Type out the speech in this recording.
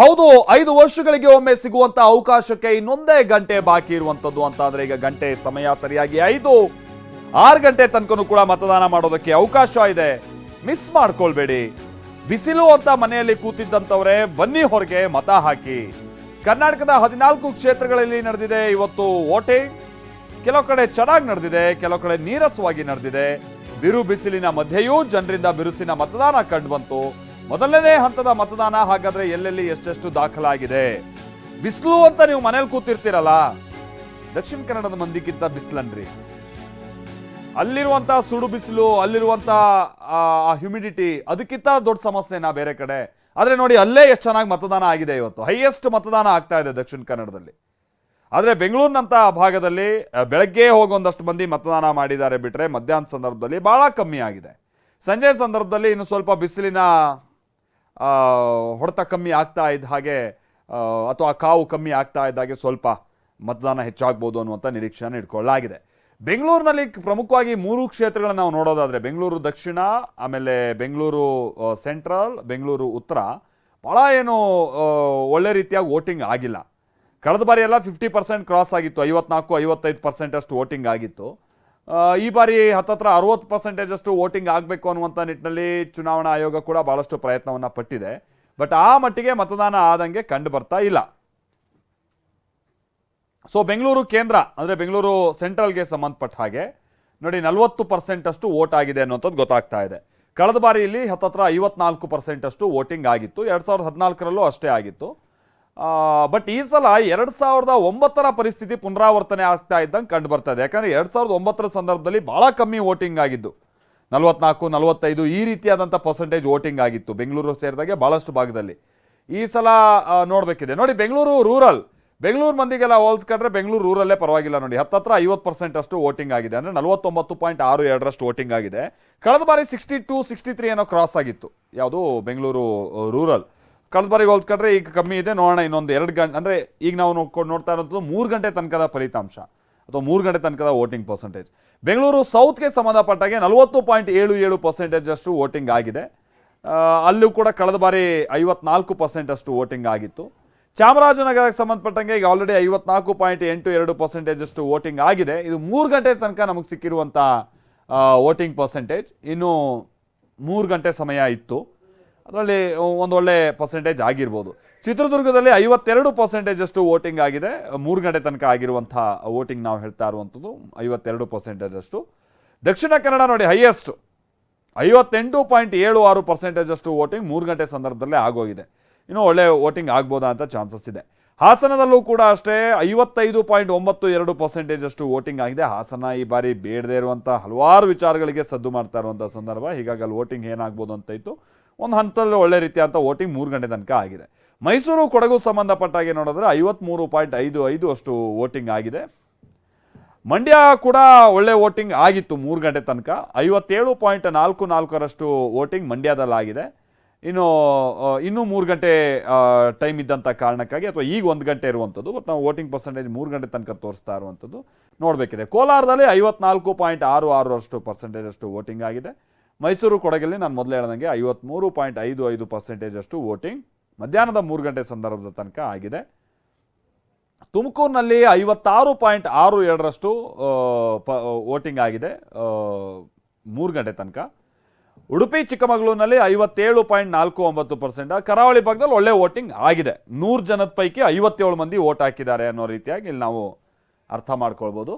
ಹೌದು, ಐದು ವರ್ಷಗಳಿಗೆ ಒಮ್ಮೆ ಸಿಗುವಂತ ಅವಕಾಶಕ್ಕೆ ಇನ್ನೊಂದೇ ಗಂಟೆ ಬಾಕಿ ಇರುವಂತದ್ದು ಅಂತ ಅಂದ್ರೆ ಈಗ ಗಂಟೆ ಸಮಯ ಸರಿಯಾಗಿ ಐದು. ಆರು ಗಂಟೆ ತನಕನೂ ಕೂಡ ಮತದಾನ ಮಾಡೋದಕ್ಕೆ ಅವಕಾಶ ಇದೆ. ಮಿಸ್ ಮಾಡ್ಕೊಳ್ಬೇಡಿ. ಬಿಸಿಲು ಅಂತ ಮನೆಯಲ್ಲಿ ಕೂತಿದ್ದಂತವ್ರೆ, ಬನ್ನಿ ಹೊರಗೆ ಮತ ಹಾಕಿ. ಕರ್ನಾಟಕದ ಹದಿನಾಲ್ಕು ಕ್ಷೇತ್ರಗಳಲ್ಲಿ ನಡೆದಿದೆ ಇವತ್ತು ವೋಟಿಂಗ್. ಕೆಲವು ಕಡೆ ಚೆನ್ನಾಗಿ ನಡೆದಿದೆ, ಕೆಲವು ಕಡೆ ನೀರಸವಾಗಿ ನಡೆದಿದೆ. ಬಿರು ಬಿಸಿಲಿನ ಮಧ್ಯೆಯೂ ಜನರಿಂದ ಬಿರುಸಿನ ಮತದಾನ ಕಂಡು ಬಂತು. ಮೊದಲನೇ ಹಂತದ ಮತದಾನ ಹಾಗಾದ್ರೆ ಎಲ್ಲೆಲ್ಲಿ ಎಷ್ಟೆಷ್ಟು ದಾಖಲಾಗಿದೆ? ಬಿಸಿಲು ಅಂತ ನೀವು ಮನೇಲಿ ಕೂತಿರ್ತೀರಲ್ಲ? ದಕ್ಷಿಣ ಕನ್ನಡದ ಮಂದಿಗಿಂತ ಬಿಸಿಲನ್ರಿ. ಅಲ್ಲಿರುವಂತ ಸುಡು ಬಿಸಿಲು, ಅಲ್ಲಿರುವಂತ ಹ್ಯುಮಿಡಿಟಿ ಅದಕ್ಕಿಂತ ದೊಡ್ಡ ಸಮಸ್ಯೆನಾ ಬೇರೆ ಕಡೆ. ಆದ್ರೆ ನೋಡಿ, ಅಲ್ಲೇ ಎಷ್ಟು ಚೆನ್ನಾಗಿ ಮತದಾನ ಆಗಿದೆ ಇವತ್ತು. ಹೈಯೆಸ್ಟ್ ಮತದಾನ ಆಗ್ತಾ ಇದೆ ದಕ್ಷಿಣ ಕನ್ನಡದಲ್ಲಿ. ಆದರೆ ಬೆಂಗಳೂರಿನಂಥ ಭಾಗದಲ್ಲಿ ಬೆಳಗ್ಗೆ ಹೋಗೊಂದಷ್ಟು ಮಂದಿ ಮತದಾನ ಮಾಡಿದ್ದಾರೆ ಬಿಟ್ಟರೆ ಮಧ್ಯಾಹ್ನ ಸಂದರ್ಭದಲ್ಲಿ ಭಾಳ ಕಮ್ಮಿ ಆಗಿದೆ. ಸಂಜೆ ಸಂದರ್ಭದಲ್ಲಿ ಇನ್ನು ಸ್ವಲ್ಪ ಬಿಸಿಲಿನ ಹೊಡೆತ ಕಮ್ಮಿ ಆಗ್ತಾ ಇದ್ದ ಹಾಗೆ ಅಥವಾ ಕಾವು ಕಮ್ಮಿ ಆಗ್ತಾ ಇದ್ದ ಹಾಗೆ ಸ್ವಲ್ಪ ಮತದಾನ ಹೆಚ್ಚಾಗ್ಬೋದು ಅನ್ನುವಂಥ ನಿರೀಕ್ಷೆಯನ್ನು ಇಟ್ಕೊಳ್ಳಲಾಗಿದೆ. ಬೆಂಗಳೂರಿನಲ್ಲಿ ಪ್ರಮುಖವಾಗಿ ಮೂರು ಕ್ಷೇತ್ರಗಳನ್ನ ನಾವು ನೋಡೋದಾದರೆ, ಬೆಂಗಳೂರು ದಕ್ಷಿಣ, ಆಮೇಲೆ ಬೆಂಗಳೂರು ಸೆಂಟ್ರಲ್, ಬೆಂಗಳೂರು ಉತ್ತರ. ಭಾಳ ಏನು ಒಳ್ಳೆ ರೀತಿಯಾಗಿ ವೋಟಿಂಗ್ ಆಗಿಲ್ಲ. ಕಳೆದ ಬಾರಿ ಎಲ್ಲ ಫಿಫ್ಟಿ ಪರ್ಸೆಂಟ್ ಕ್ರಾಸ್ ಆಗಿತ್ತು, ಐವತ್ನಾಲ್ಕು, ಐವತ್ತೈದು ಪರ್ಸೆಂಟಷ್ಟು ವೋಟಿಂಗ್ ಆಗಿತ್ತು. ಈ ಬಾರಿ ಹತ್ತತ್ರ ಅರವತ್ತು ಪರ್ಸೆಂಟೇಜ್ ಅಷ್ಟು ವೋಟಿಂಗ್ ಆಗಬೇಕು ಅನ್ನುವಂಥ ನಿಟ್ಟಿನಲ್ಲಿ ಚುನಾವಣಾ ಆಯೋಗ ಕೂಡ ಭಾಳಷ್ಟು ಪ್ರಯತ್ನವನ್ನು ಪಟ್ಟಿದೆ. ಬಟ್ ಆ ಮಟ್ಟಿಗೆ ಮತದಾನ ಆದಂಗೆ ಕಂಡು ಬರ್ತಾ ಇಲ್ಲ. ಸೊ ಬೆಂಗಳೂರು ಕೇಂದ್ರ, ಅಂದರೆ ಬೆಂಗಳೂರು ಸೆಂಟ್ರಲ್ಗೆ ಸಂಬಂಧಪಟ್ಟ ಹಾಗೆ, ನೋಡಿ ನಲವತ್ತು ಪರ್ಸೆಂಟ್ ಅಷ್ಟು ವೋಟ್ ಆಗಿದೆ ಅನ್ನೋಂಥದ್ದು ಗೊತ್ತಾಗ್ತಾ ಇದೆ. ಕಳೆದ ಬಾರಿ ಇಲ್ಲಿ ಹತ್ತತ್ರ ಐವತ್ನಾಲ್ಕು ಪರ್ಸೆಂಟ್ ಅಷ್ಟು ವೋಟಿಂಗ್ ಆಗಿತ್ತು. ಎರಡು ಸಾವಿರದ ಹದಿನಾಲ್ಕರಲ್ಲೂ ಅಷ್ಟೇ ಆಗಿತ್ತು. ಬಟ್ ಈ ಸಲ ಎರಡು ಸಾವಿರದ ಒಂಬತ್ತರ ಪರಿಸ್ಥಿತಿ ಪುನರಾವರ್ತನೆ ಆಗ್ತಾ ಇದ್ದಂಗೆ ಕಂಡು ಬರ್ತದೆ. ಯಾಕಂದರೆ ಎರಡು ಸಾವಿರದ ಒಂಬತ್ತರ ಸಂದರ್ಭದಲ್ಲಿ ಭಾಳ ಕಮ್ಮಿ ವೋಟಿಂಗ್ ಆಗಿದ್ದು. ನಲವತ್ನಾಲ್ಕು, ನಲವತ್ತೈದು ಈ ರೀತಿಯಾದಂಥ ಪರ್ಸೆಂಟೇಜ್ ವೋಟಿಂಗ್ ಆಗಿತ್ತು. ಬೆಂಗಳೂರು ಸೇರಿದಾಗೆ ಭಾಳಷ್ಟು ಭಾಗದಲ್ಲಿ. ಈ ಸಲ ನೋಡಬೇಕಿದೆ. ನೋಡಿ, ಬೆಂಗಳೂರು ರೂರಲ್ ಬೆಂಗಳೂರು ಮಂದಿಗೆಲ್ಲ ಹೋಲ್ಸ್ಕೊಂಡ್ರೆ ಬೆಂಗಳೂರು ರೂರಲ್ಲೇ ಪರವಾಗಿಲ್ಲ ನೋಡಿ. ಹತ್ತತ್ರ ಐವತ್ತು ಪರ್ಸೆಂಟ್ ಅಷ್ಟು ವೋಟಿಂಗ್ ಆಗಿದೆ. ಅಂದರೆ ನಲವತ್ತೊಂಬತ್ತು ಪಾಯಿಂಟ್ ಆರು ಎರಡರಷ್ಟು ವೋಟಿಂಗ್ ಆಗಿದೆ. ಕಳೆದ ಬಾರಿ ಸಿಕ್ಸ್ಟಿ ಟು ಸಿಕ್ಸ್ಟಿ ತ್ರೀ ಏನೋ ಕ್ರಾಸ್ ಆಗಿತ್ತು. ಯಾವುದು ಬೆಂಗಳೂರು ರೂರಲ್ ಕಳೆದ ಬಾರಿಗೆ ಹೋಲ್ಸ್ಕೊಂಡ್ರೆ ಈಗ ಕಮ್ಮಿ ಇದೆ. ನೋಡೋಣ ಇನ್ನೊಂದು ಎರಡು ಗಂಟೆ ಅಂದರೆ ಈಗ ನಾವು ನೋಡ್ತಾ ಇರೋದು ಮೂರು ಗಂಟೆ ತನಕದ ಫಲಿತಾಂಶ ಅಥವಾ ಮೂರು ಗಂಟೆ ತನಕದ ವೋಟಿಂಗ್ ಪರ್ಸೆಂಟೇಜ್. ಬೆಂಗಳೂರು ಸೌತ್ಗೆ ಸಂಬಂಧಪಟ್ಟಾಗೆ ನಲವತ್ತು ಪಾಯಿಂಟ್ ಏಳು ಏಳು ಪರ್ಸೆಂಟೇಜ್ ಅಷ್ಟು ವೋಟಿಂಗ್ ಆಗಿದೆ. ಅಲ್ಲೂ ಕೂಡ ಕಳೆದ ಬಾರಿ ಐವತ್ನಾಲ್ಕು ಪರ್ಸೆಂಟ್ ಅಷ್ಟು ವೋಟಿಂಗ್ ಆಗಿತ್ತು. ಚಾಮರಾಜನಗರಕ್ಕೆ ಸಂಬಂಧಪಟ್ಟಂಗೆ ಈಗ ಆಲ್ರೆಡಿ ಐವತ್ನಾಲ್ಕು ಪಾಯಿಂಟ್ ಎಂಟು ಎರಡು ಪರ್ಸೆಂಟೇಜ್ ಅಷ್ಟು ವೋಟಿಂಗ್ ಆಗಿದೆ. ಇದು ಮೂರು ಗಂಟೆ ತನಕ ನಮಗೆ ಸಿಕ್ಕಿರುವಂಥ ವೋಟಿಂಗ್ ಪರ್ಸೆಂಟೇಜ್. ಇನ್ನು ಮೂರು ಗಂಟೆ ಸಮಯ ಇತ್ತು. ಅದರಲ್ಲಿ ಒಂದು ಒಳ್ಳೆ ಪರ್ಸೆಂಟೇಜ್ ಆಗಿರ್ಬೋದು. ಚಿತ್ರದುರ್ಗದಲ್ಲಿ ಐವತ್ತೆರಡು ಪರ್ಸೆಂಟೇಜ್ ಅಷ್ಟು ವೋಟಿಂಗ್ ಆಗಿದೆ. ಮೂರು ಗಂಟೆ ತನಕ ಆಗಿರುವಂಥ ವೋಟಿಂಗ್ ನಾವು ಹೇಳ್ತಾ ಇರುವಂಥದ್ದು, ಐವತ್ತೆರಡು ಪರ್ಸೆಂಟೇಜಷ್ಟು ದಕ್ಷಿಣ ಕನ್ನಡ ನೋಡಿ ಹೈಯೆಸ್ಟ್ ಐವತ್ತೆಂಟು ಪಾಯಿಂಟ್ ಏಳು ಆರು ಪರ್ಸೆಂಟೇಜ್ ಅಷ್ಟು ವೋಟಿಂಗ್ ಮೂರು ಗಂಟೆ ಸಂದರ್ಭದಲ್ಲೇ ಆಗೋಗಿದೆ. ಇನ್ನು ಒಳ್ಳೆ ವೋಟಿಂಗ್ ಆಗ್ಬೋದಾ ಅಂತ ಚಾನ್ಸಸ್ ಇದೆ. ಹಾಸನದಲ್ಲೂ ಕೂಡ ಅಷ್ಟೇ, ಐವತ್ತೈದು ಪಾಯಿಂಟ್ ಒಂಬತ್ತು ಎರಡು ಪರ್ಸೆಂಟೇಜ್ ಅಷ್ಟು ವೋಟಿಂಗ್ ಆಗಿದೆ. ಹಾಸನ ಈ ಬಾರಿ ಬೇಡದೇ ಇರುವಂಥ ಹಲವಾರು ವಿಚಾರಗಳಿಗೆ ಸದ್ದು ಮಾಡ್ತಾ ಇರುವಂಥ ಸಂದರ್ಭ. ಹೀಗಾಗಿ ಅಲ್ಲಿ ವೋಟಿಂಗ್ ಏನಾಗ್ಬೋದು ಅಂತ ಇತ್ತು. ಒಂದು ಹಂತದಲ್ಲಿ ಒಳ್ಳೆ ರೀತಿಯಾದಂಥ ವೋಟಿಂಗ್ ಮೂರು ಗಂಟೆ ತನಕ ಆಗಿದೆ. ಮೈಸೂರು, ಕೊಡಗು ಸಂಬಂಧಪಟ್ಟಾಗೆ ನೋಡಿದ್ರೆ ಐವತ್ತ್ಮೂರು ಪಾಯಿಂಟ್ ಐದು ಐದು ಅಷ್ಟು ವೋಟಿಂಗ್ ಆಗಿದೆ. ಮಂಡ್ಯ ಕೂಡ ಒಳ್ಳೆ ವೋಟಿಂಗ್ ಆಗಿತ್ತು ಮೂರು ಗಂಟೆ ತನಕ. ಐವತ್ತೇಳು ಪಾಯಿಂಟ್ ನಾಲ್ಕು ನಾಲ್ಕರಷ್ಟು ವೋಟಿಂಗ್ ಮಂಡ್ಯದಲ್ಲಾಗಿದೆ ಇನ್ನು ಇನ್ನೂ ಮೂರು ಗಂಟೆ ಟೈಮ್ ಇದ್ದಂಥ ಕಾರಣಕ್ಕಾಗಿ ಅಥವಾ ಈಗ ಒಂದು ಗಂಟೆ ಇರುವಂಥದ್ದು ಬಟ್ ನಾವು ವೋಟಿಂಗ್ ಪರ್ಸೆಂಟೇಜ್ ಮೂರು ಗಂಟೆ ತನಕ ತೋರಿಸ್ತಾ ಇರುವಂಥದ್ದು ನೋಡಬೇಕಿದೆ. ಕೋಲಾರದಲ್ಲಿ ಐವತ್ನಾಲ್ಕು ಪಾಯಿಂಟ್ ಆರು ಆರು ಅಷ್ಟು ಪರ್ಸೆಂಟೇಜ್ ಅಷ್ಟು ವೋಟಿಂಗ್ ಆಗಿದೆ. ಮೈಸೂರು ಕೊಡಗಲ್ಲಿ ನಾನು ಮೊದಲೇ ಹೇಳ್ದಂಗೆ ಐವತ್ತ್ಮೂರು ಪಾಯಿಂಟ್ ಐದು ಐದು ಪರ್ಸೆಂಟೇಜ್ ಅಷ್ಟು ವೋಟಿಂಗ್ ಮಧ್ಯಾಹ್ನದ ಮೂರು ಗಂಟೆ ಸಂದರ್ಭದ ತನಕ ಆಗಿದೆ. ತುಮಕೂರಿನಲ್ಲಿ ಐವತ್ತಾರು ಪಾಯಿಂಟ್ ಆರು ಎರಡರಷ್ಟು ಪ ವೋಟಿಂಗ್ ಆಗಿದೆ ಮೂರು ಗಂಟೆ ತನಕ. ಉಡುಪಿ, ಚಿಕ್ಕಮಗಳೂರಿನಲ್ಲಿ ಐವತ್ತೇಳು ಪಾಯಿಂಟ್ ನಾಲ್ಕು ಒಂಬತ್ತು ಪರ್ಸೆಂಟ್ ಕರಾವಳಿ ಭಾಗದಲ್ಲಿ ಒಳ್ಳೆ ವೋಟಿಂಗ್ ಆಗಿದೆ. ನೂರು ಜನದ ಪೈಕಿ ಐವತ್ತೇಳು ಮಂದಿ ವೋಟ್ ಹಾಕಿದ್ದಾರೆ ಅನ್ನೋ ರೀತಿಯಾಗಿ ಇಲ್ಲಿ ನಾವು ಅರ್ಥ ಮಾಡ್ಕೊಳ್ಬೋದು.